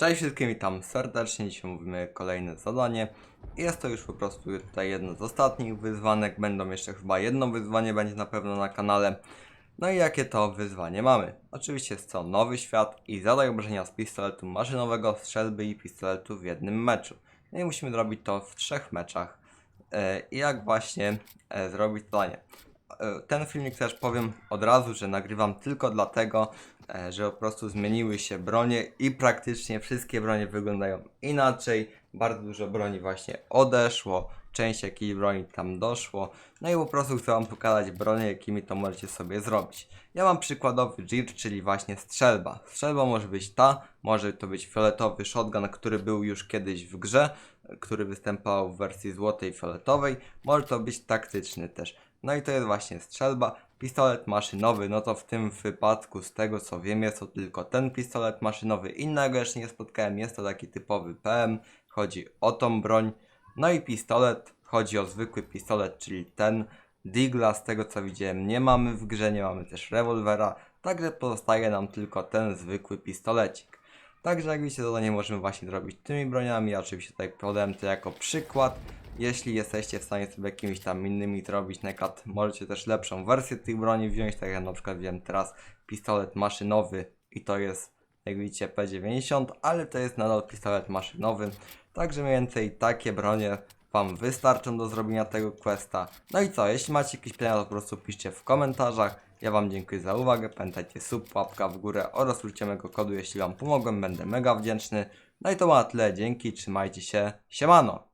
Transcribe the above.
Cześć wszystkim, witam serdecznie. Dzisiaj mówimy kolejne zadanie. Jest to już po prostu tutaj jedno z ostatnich wyzwanek. Będą jeszcze chyba jedno wyzwanie będzie na pewno na kanale. No i jakie to wyzwanie mamy? Oczywiście jest to nowy świat i zadaj obrażenia z pistoletu maszynowego, strzelby i pistoletu w jednym meczu. No i musimy zrobić to w trzech meczach. E, I jak właśnie e, zrobić zadanie? E, Ten filmik też powiem od razu, że nagrywam tylko dlatego, e, że po prostu zmieniły się bronie i praktycznie wszystkie bronie wyglądają inaczej. Bardzo dużo broni właśnie odeszło, część jakiej broni tam doszło. No i po prostu chcę Wam pokazać bronie, jakimi to możecie sobie zrobić. Ja mam przykładowy JIR, czyli właśnie strzelba. Strzelba może być ta, może to być fioletowy shotgun, który był już kiedyś w grze, który występował w wersji złotej i fioletowej. Może to być taktyczny też. No i to jest właśnie strzelba. Pistolet maszynowy, no to w tym wypadku, z tego co wiem, jest to tylko ten pistolet maszynowy. Innego jeszcze nie spotkałem, jest to taki typowy PM. Chodzi o tą broń. No i pistolet, chodzi o zwykły pistolet, czyli ten. Digla, z tego co widziałem, nie mamy w grze, nie mamy też rewolwera. Także pozostaje nam tylko ten zwykły pistolecik. Także jak widzicie, zadanie możemy właśnie zrobić tymi broniami. Ja oczywiście tutaj podałem to jako przykład. Jeśli jesteście w stanie sobie jakimiś tam innymi zrobić nekat, możecie też lepszą wersję tych broni wziąć. Tak jak na przykład wiem teraz pistolet maszynowy i to jest, jak widzicie, P90, ale to jest nadal pistolet maszynowy. Także mniej więcej takie bronie Wam wystarczą do zrobienia tego questa. No i co, jeśli macie jakieś pytania, to po prostu piszcie w komentarzach. Ja Wam dziękuję za uwagę, pamiętajcie sub, łapka w górę oraz użycie kodu, jeśli Wam pomogłem, będę mega wdzięczny. No i to ma tyle, dzięki, trzymajcie się, siemano!